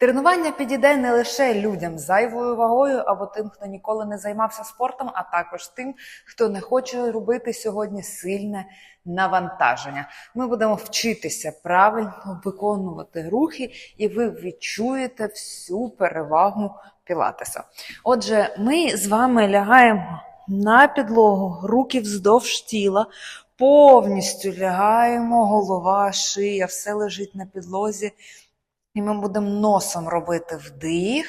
Тренування підійде не лише людям з зайвою вагою або тим, хто ніколи не займався спортом, а також тим, хто не хоче робити сьогодні сильне навантаження. Ми будемо вчитися правильно виконувати рухи, і ви відчуєте всю перевагу пілатеса. Отже, ми з вами лягаємо на підлогу, руки вздовж тіла, повністю лягаємо, голова, шия, все лежить на підлозі. І ми будемо носом робити вдих,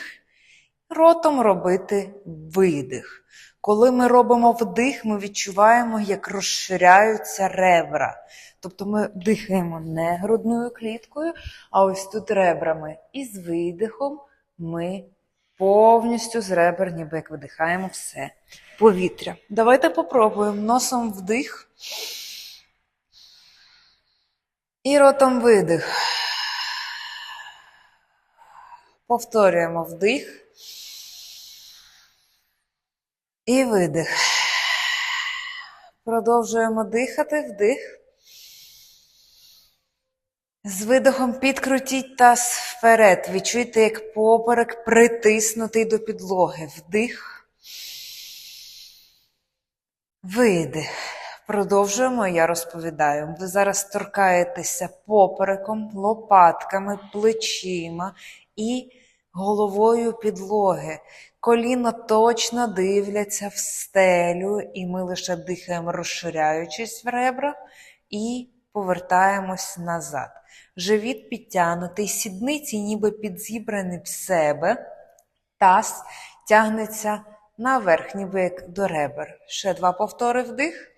ротом робити видих. Коли ми робимо вдих, ми відчуваємо, як розширяються ребра. Тобто ми дихаємо не грудною кліткою, а ось тут ребрами. І з видихом ми повністю з ребер, ніби як видихаємо все повітря. Давайте попробуємо носом вдих і ротом видих. Повторюємо вдих і видих. Продовжуємо дихати, вдих. З видихом підкрутіть таз вперед. Відчуйте, як поперек притиснутий до підлоги. Вдих. Видих. Продовжуємо, я розповідаю. Ви зараз торкаєтеся попереком, лопатками, плечима і головою підлоги. Коліна точно дивляться в стелю, і ми лише дихаємо, розширяючись в ребрах, і повертаємось назад. Живіт підтягнутий, сідниці ніби підзібрані в себе, таз тягнеться наверх, ніби як до ребер. Ще два повтори вдих.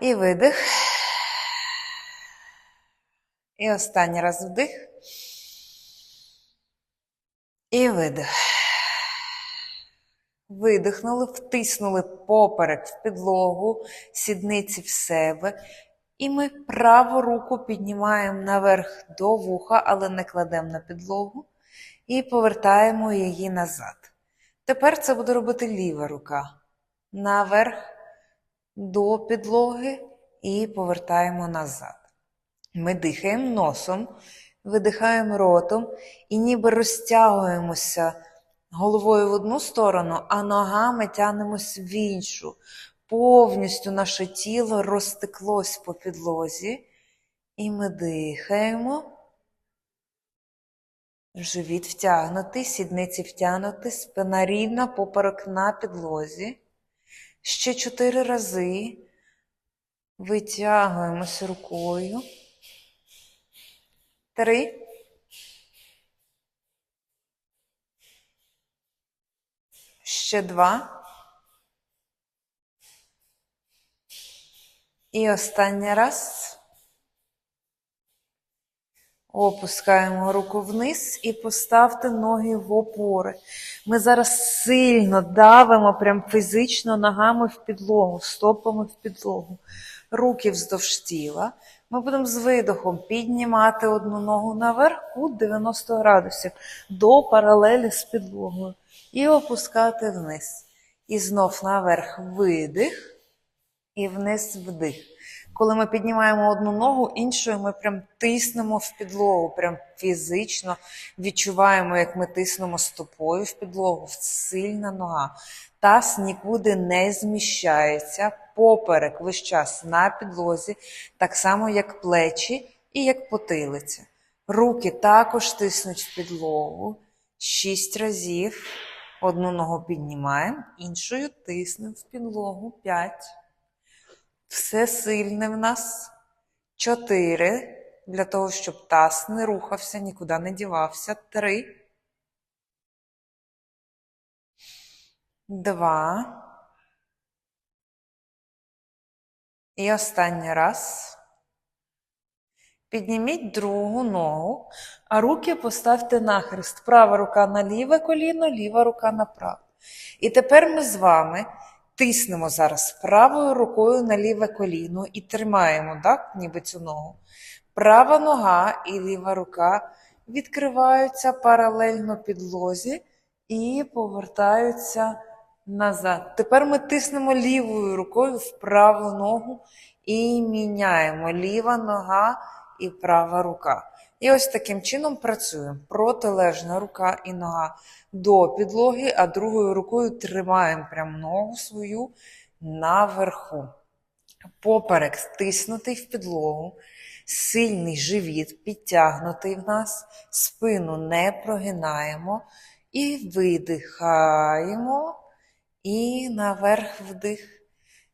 І видих. І останній раз вдих. І видих. Видихнули, втиснули поперек в підлогу, сідниці в себе. І ми праву руку піднімаємо наверх до вуха, але не кладемо на підлогу. І повертаємо її назад. Тепер це буде робити ліва рука. Наверх до підлоги і повертаємо назад. Ми дихаємо носом, видихаємо ротом і ніби розтягуємося головою в одну сторону, а ногами тянемось в іншу. Повністю наше тіло розтеклось по підлозі. І ми дихаємо. Живіт втягнутий, сідниці втягнуті, спина рівна, поперек на підлозі. Ще чотири рази витягуємося рукою. Три. Ще два. І останній раз. Опускаємо руку вниз і поставте ноги в опори. Ми зараз сильно давимо прям фізично ногами в підлогу, стопами в підлогу. Руки вздовж тіла. Ми будемо з видохом піднімати одну ногу наверх кут 90 градусів до паралелі з підлогою. І опускати вниз. І знов наверх видих і вниз вдих. Коли ми піднімаємо одну ногу, іншою ми прям тиснемо в підлогу, прям фізично відчуваємо, як ми тиснемо стопою в підлогу, сильна нога. Таз нікуди не зміщається, поперек весь час на підлозі, так само, як плечі і як потилиця. Руки також тиснуть в підлогу. Шість разів. Одну ногу піднімаємо, іншою тиснемо в підлогу. П'ять. Все сильне в нас. Чотири. Для того, щоб таз не рухався, нікуди не дівався. Три. Два. І останній раз. Підніміть другу ногу, а руки поставте нахрест. Права рука на ліве коліно, ліва рука на праве. І тепер ми з вами тиснемо зараз правою рукою на ліве коліно і тримаємо, так, ніби цю ногу. Права нога і ліва рука відкриваються паралельно підлозі і повертаються назад. Тепер ми тиснемо лівою рукою в праву ногу і міняємо ліва нога і права рука. І ось таким чином працюємо. Протилежна рука і нога до підлоги, а другою рукою тримаємо прям ногу свою наверху. Поперек стиснутий в підлогу, сильний живіт підтягнутий в нас, спину не прогинаємо і видихаємо, і наверх вдих.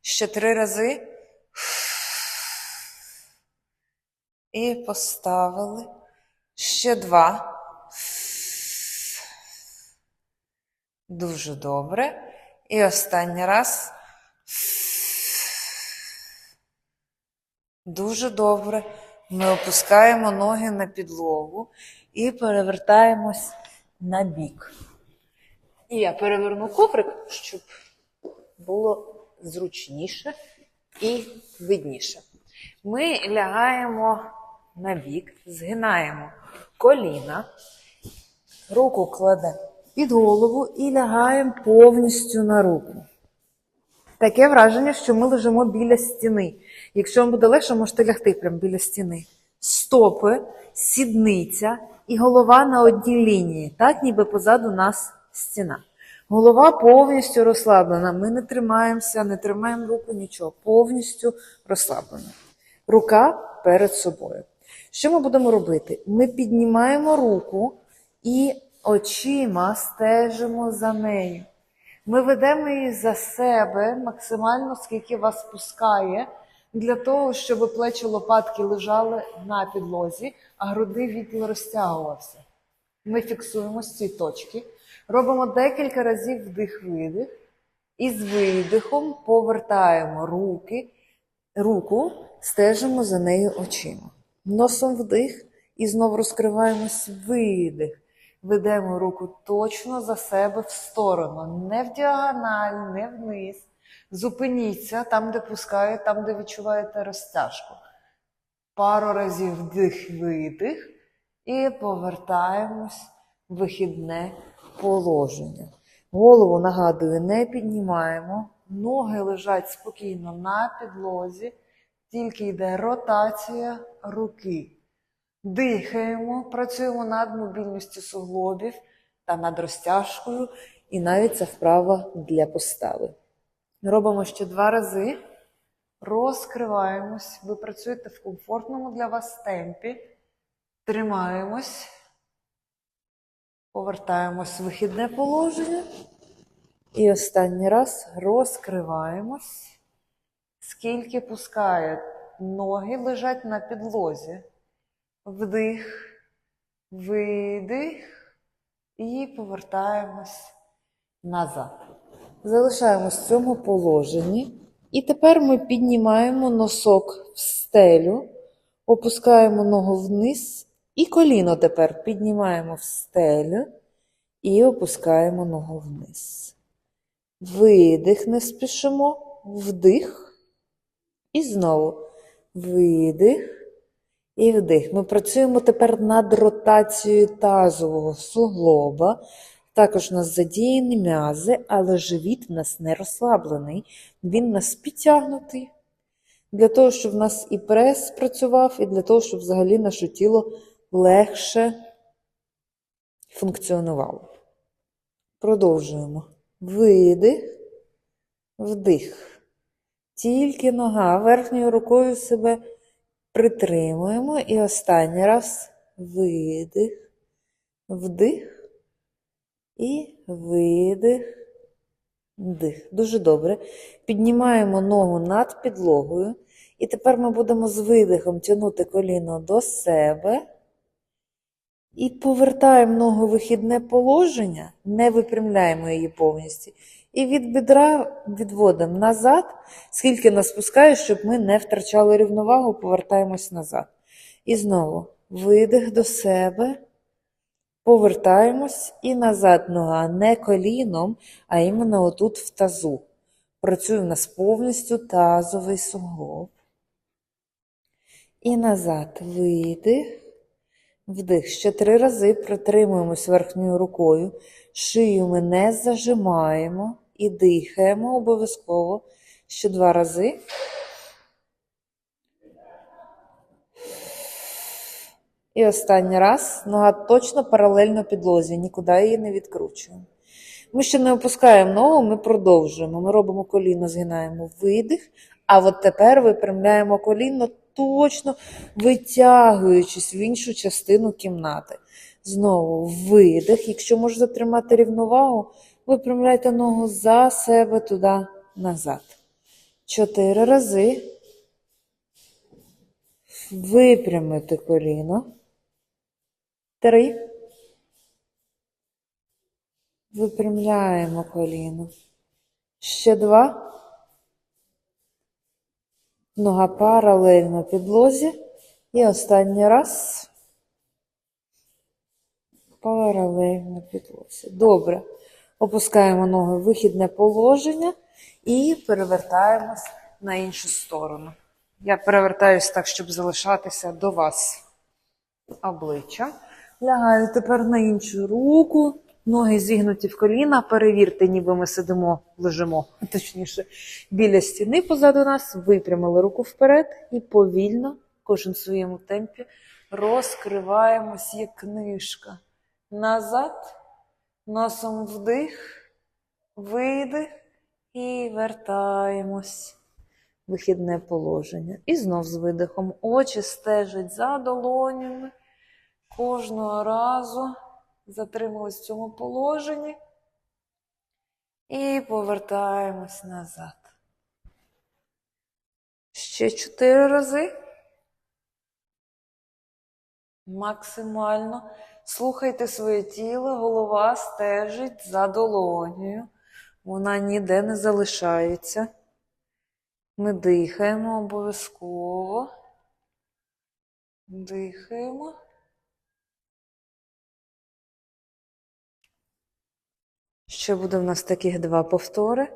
Ще три рази. І поставили. Ще два. Дуже добре. І останній раз. Дуже добре. Ми опускаємо ноги на підлогу і перевертаємось на бік. І я переверну коврик, щоб було зручніше і видніше. Ми лягаємо на бік, згинаємо коліна, руку кладемо під голову і лягаємо повністю на руку. Таке враження, що ми лежимо біля стіни. Якщо вам буде легше, можете лягти прямо біля стіни. Стопи, сідниця і голова на одній лінії, так ніби позаду нас стіна. Голова повністю розслаблена. Ми не тримаємося, не тримаємо руку, нічого. Повністю розслаблена. Рука перед собою. Що ми будемо робити? Ми піднімаємо руку і очима стежимо за нею. Ми ведемо її за себе максимально, скільки вас пускає, для того, щоб плечі лопатки лежали на підлозі, а груди відділ розтягувався. Ми фіксуємо з цієї точки, робимо декілька разів вдих-видих, і з видихом повертаємо руки, руку, стежимо за нею очима. Носом вдих і знову розкриваємось видих. Ведемо руку точно за себе в сторону, не в діагональ, не вниз. Зупиніться там, де пускає, там, де відчуваєте розтяжку. Пару разів вдих-видих і повертаємось вихідне положення. Голову, нагадую, не піднімаємо. Ноги лежать спокійно на підлозі, тільки йде ротація руки. Дихаємо, працюємо над мобільністю суглобів та над розтяжкою, і навіть це вправа для постави. Робимо ще два рази. Розкриваємось. Ви працюєте в комфортному для вас темпі. Тримаємось. Повертаємось в вихідне положення. І останній раз розкриваємось. Скільки пускає, ноги лежать на підлозі. Вдих, видих і повертаємось назад. Залишаємось в цьому положенні. І тепер ми піднімаємо носок в стелю, опускаємо ногу вниз, і коліно тепер піднімаємо в стелю і опускаємо ногу вниз. Видих, не спішимо, вдих. І знову видих. І вдих. Ми працюємо тепер над ротацією тазового суглоба. Також у нас задіяні м'язи, але живіт у нас не розслаблений. Він у нас підтягнутий. Для того, щоб в нас і прес працював, і для того, щоб взагалі наше тіло легше функціонувало. Продовжуємо. Видих, вдих. Тільки нога верхньою рукою себе притримуємо. І останній раз видих, вдих і видих, вдих. Дуже добре. Піднімаємо ногу над підлогою. І тепер ми будемо з видихом тягнути коліно до себе. І повертаємо ногу вихідне положення, не випрямляємо її повністю. І від бедра відводимо назад, скільки нас пускає, щоб ми не втрачали рівновагу, повертаємось назад. І знову видих до себе, повертаємось і назад нога не коліном, а іменно отут в тазу. Працює в нас повністю тазовий суглоб. І назад видих. Вдих. Ще три рази притримуємось верхньою рукою. Шию ми не зажимаємо і дихаємо обов'язково. Ще два рази. І останній раз. Нога точно паралельно підлозі, нікуди її не відкручуємо. Ми ще не опускаємо ногу, ми продовжуємо. Ми робимо коліно, згинаємо видих, а от тепер випрямляємо коліно, точно витягуючись в іншу частину кімнати. Знову видих. Якщо можете затримати рівновагу, випрямляйте ногу за себе туди назад. Чотири рази. Випрямити коліно. Три. Випрямляємо коліно. Ще два. Нога паралельно підлозі. І останній раз. Паралельно підлозі. Добре. Опускаємо ноги в вихідне положення і перевертаємось на іншу сторону. Я перевертаюсь так, щоб залишатися до вас обличчя. Лягаю тепер на іншу руку. Ноги зігнуті в коліна. Перевірте, ніби ми сидимо, лежимо, точніше, біля стіни позаду нас. Випрямили руку вперед і повільно, кожен в своєму темпі, розкриваємось як книжка. Назад, носом вдих, видих і вертаємось. Вихідне положення. І знов з видихом. Очі стежать за долонями. Кожного разу затримались в цьому положенні. І повертаємось назад. Ще чотири рази. Максимально. Слухайте своє тіло, голова стежить за долонею. Вона ніде не залишається. Ми дихаємо обов'язково. Дихаємо. Ще буде в нас таких два повтори.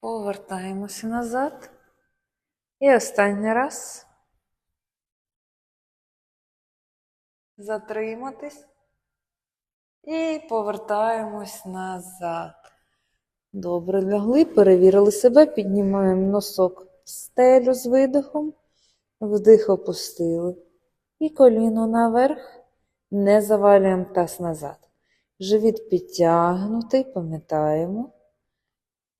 Повертаємося назад. І останній раз. Затриматись. І повертаємось назад. Добре лягли, перевірили себе, піднімаємо носок в стелю з видихом, вдих опустили. І коліно наверх, не завалюємо таз назад. Живіт підтягнутий, пам'ятаємо.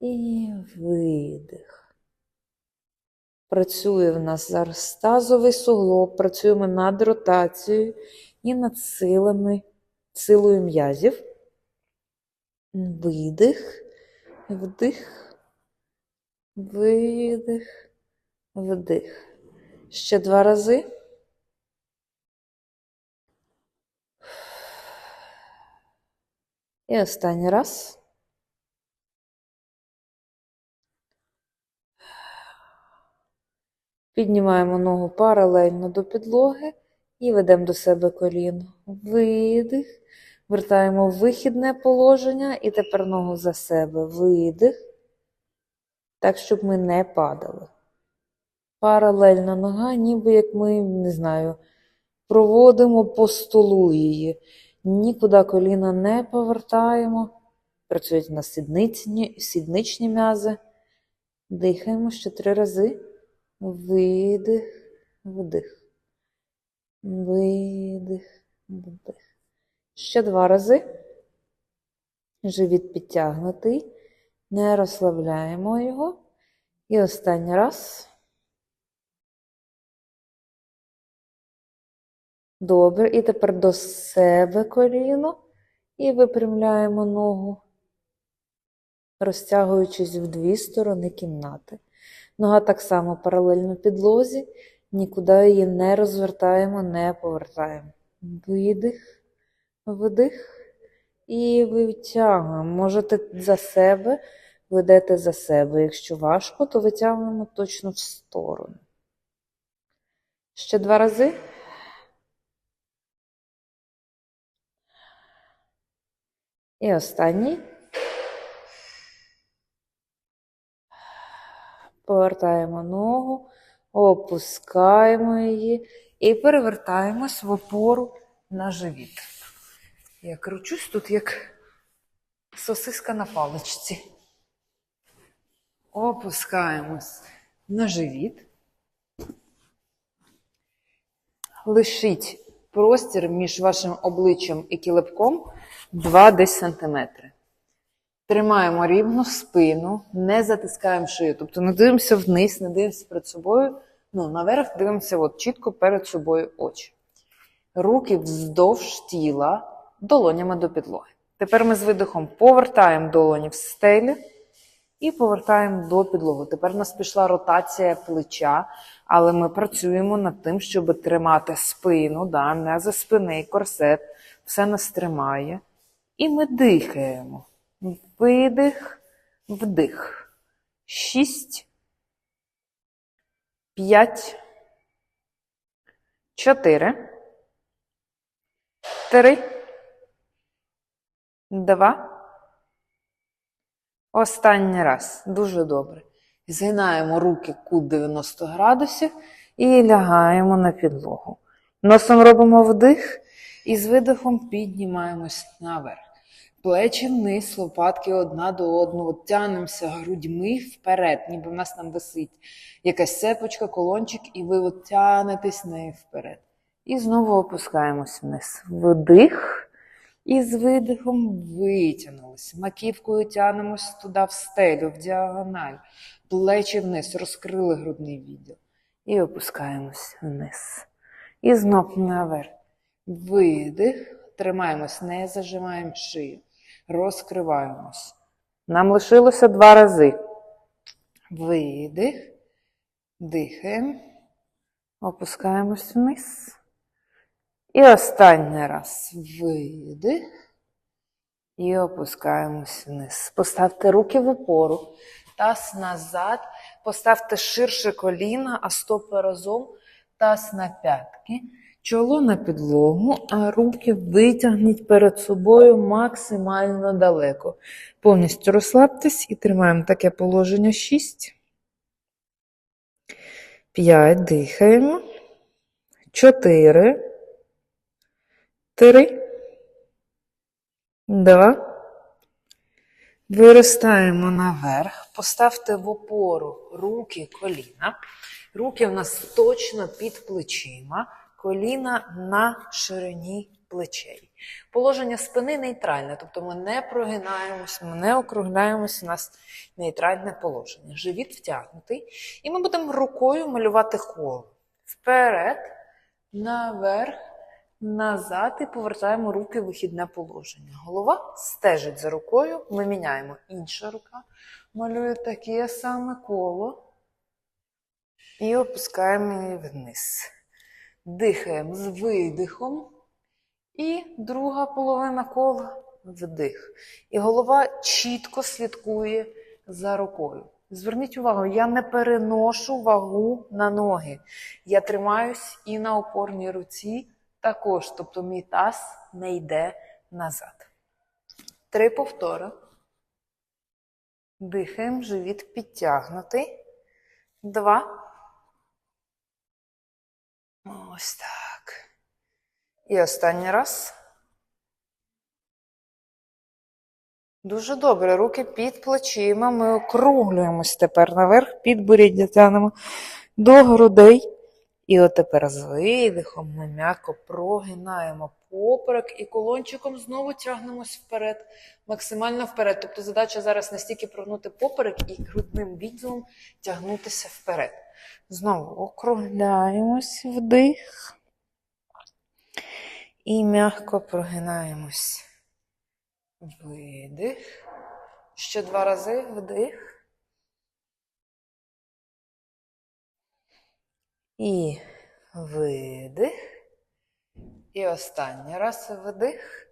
І видих. Працює в нас зараз тазовий суглоб, працюємо над ротацією і над силами, силою м'язів. Видих, вдих, видих, вдих. Ще два рази. І останній раз. Піднімаємо ногу паралельно до підлоги і ведемо до себе коліно. Видих. Вертаємо в вихідне положення і тепер ногу за себе. Видих. Так, щоб ми не падали. Паралельна нога, ніби як ми, не знаю, проводимо по столу її. Нікуди коліна не повертаємо. Працюють на сідничні, сідничні м'язи. Дихаємо ще три рази. Видих, вдих. Видих, вдих. Ще два рази. Живіт підтягнутий. Не розслабляємо його. І останній раз. Добре. І тепер до себе коліно. І випрямляємо ногу, розтягуючись в дві сторони кімнати. Нога так само паралельно підлозі, нікуди її не розвертаємо, не повертаємо. Видих, вдих і витягуємо. Можете за себе, ведете за себе. Якщо важко, то витягуємо точно в сторону. Ще два рази. І останній. Повертаємо ногу, опускаємо її і перевертаємось в опору на живіт. Я кручусь тут, як сосиска на паличці. Опускаємось на живіт. Лишіть простір між вашим обличчям і кілипком 2 десь сантиметри. Тримаємо рівно спину, не затискаємо шию. Тобто не дивимося вниз, не дивимося перед собою. Ну, наверх дивимося от, чітко перед собою очі. Руки вздовж тіла, долонями до підлоги. Тепер ми з видихом повертаємо долоні в стелі і повертаємо до підлоги. Тепер у нас пішла ротація плеча, але ми працюємо над тим, щоб тримати спину, да, не за спини, корсет, все нас тримає. І ми дихаємо. Видих, вдих. Шість. П'ять. Чотири. Три. Два. Останній раз. Дуже добре. Згинаємо руки кут 90 градусів і лягаємо на підлогу. Носом робимо вдих і з видихом піднімаємось наверх. Плечі вниз, лопатки одна до одного, тянемося грудьми вперед, ніби в нас там висить якась цепочка, колончик, і ви от тянетесь нею вперед. І знову опускаємось вниз. Вдих. І з видихом витягнулись. Маківкою тянемось туди в стелю, в діагональ. Плечі вниз, розкрили грудний відділ. І опускаємось вниз. І знов наверх. Видих. Тримаємось, не зажимаємо шию. Розкриваємось. Нам лишилося два рази. Видих. Дихаємо. Опускаємось вниз. І останній раз видих. І опускаємось вниз. Поставте руки в опору, таз назад. Поставте ширше коліна, а стопи разом, таз на п'ятки, чоло на підлогу, а руки витягніть перед собою максимально далеко. Повністю розслабтесь і тримаємо таке положення 6. 5. Дихаємо. 4. Три. Два. Виростаємо наверх. Поставте в опору руки, коліна. Руки в нас точно під плечима, коліна на ширині плечей. Положення спини нейтральне, тобто ми не прогинаємося, ми не округляємося, у нас нейтральне положення. Живіт втягнутий. І ми будемо рукою малювати коло. Вперед, наверх назад і повертаємо руки в вихідне положення. Голова стежить за рукою, ми міняємо інша рука, малює таке саме коло і опускаємо її вниз. Дихаємо з видихом. І друга половина кола вдих. І голова чітко слідкує за рукою. Зверніть увагу, я не переношу вагу на ноги. Я тримаюсь і на опорній руці також, тобто мій таз не йде назад. Три повтори. Дихаємо, живіт підтягнутий. Два. Ось так. І останній раз. Дуже добре. Руки під плечима. Ми округлюємось тепер наверх, під боріддя тянемо до грудей. І от тепер з видихом ми м'яко прогинаємо поперек і колончиком знову тягнемось вперед, максимально вперед. Тобто задача зараз не стільки прогнути поперек і грудним відділом тягнутися вперед. Знову округляємось вдих. І м'яко прогинаємось. Видих. Ще два рази вдих. І видих. І останній раз вдих.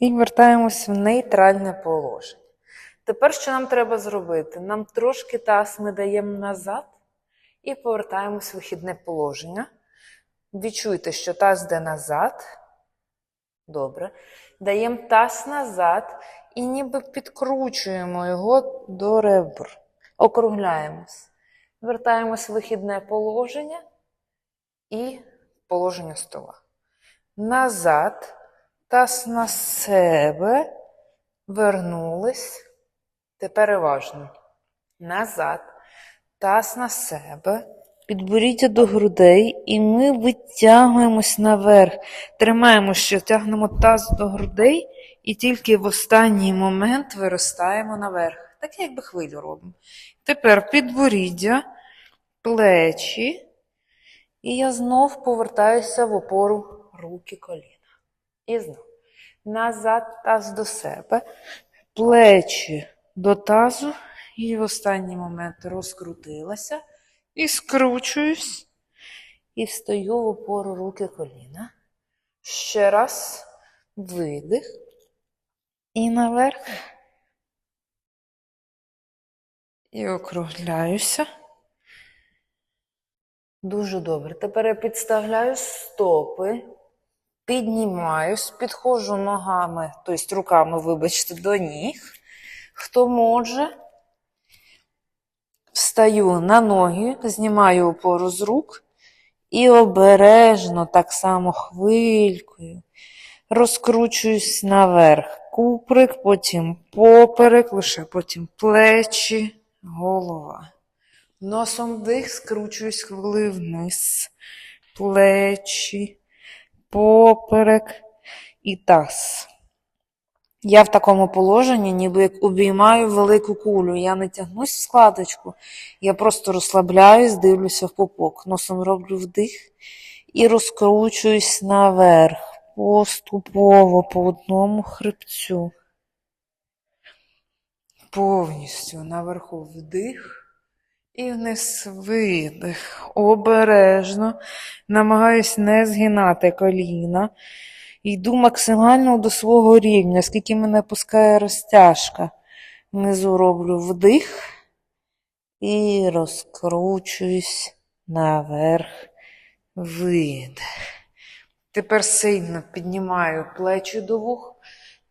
І вертаємось в нейтральне положення. Тепер що нам треба зробити? Нам трошки таз ми даємо назад і повертаємось в вихідне положення. Відчуйте, що таз йде назад. Добре. Даємо таз назад і ніби підкручуємо його до ребр. Округляємось. Вертаємось в вихідне положення і положення стола. Назад, таз на себе Вернулись. Тепер уважно. Назад. Таз на себе. Підборіддя до грудей, і ми витягуємось наверх. Тримаємо, що тягнемо таз до грудей, і тільки в останній момент виростаємо наверх. Так якби хвилю робимо. Тепер підборіддя, плечі. І я знов повертаюся в опору руки коліна. І знов. Назад таз до себе. Плечі до тазу. І в останній момент розкрутилася. І скручуюсь. І встаю в опору руки коліна. Ще раз. Видих. І наверх. І округляюся. Дуже добре. Тепер я підставляю стопи, піднімаюсь, підходжу ногами, тобто руками, вибачте, до ніг. Хто може, встаю на ноги, знімаю опору з рук і обережно, так само хвилькою, розкручуюсь наверх. Куприк, потім поперек, лише потім плечі, голова. Носом вдих, скручуюсь хвили вниз, плечі, поперек і таз. Я в такому положенні, ніби як обіймаю велику кулю. Я не тягнусь в складочку, я просто розслабляюсь, дивлюся в пупок. Носом роблю вдих і розкручуюсь наверх, поступово по одному хребцю. Повністю наверху вдих. І вниз видих. Обережно. Намагаюсь не згинати коліна. Йду максимально до свого рівня, скільки мене пускає розтяжка. Внизу роблю вдих і розкручуюсь наверх. Видих. Тепер сильно піднімаю плечі до вух.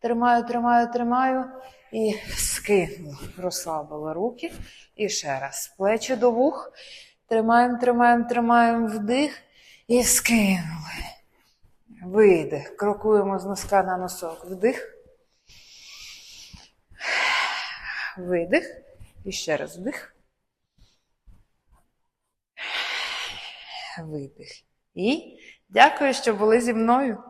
Тримаю, тримаю, тримаю. І скинула, розслабила руки. І ще раз. Плечі до вух. Тримаємо, тримаємо, тримаємо вдих. І скинули. Видих. Крокуємо з носка на носок. Вдих. Видих. І ще раз вдих. Видих. І дякую, що були зі мною.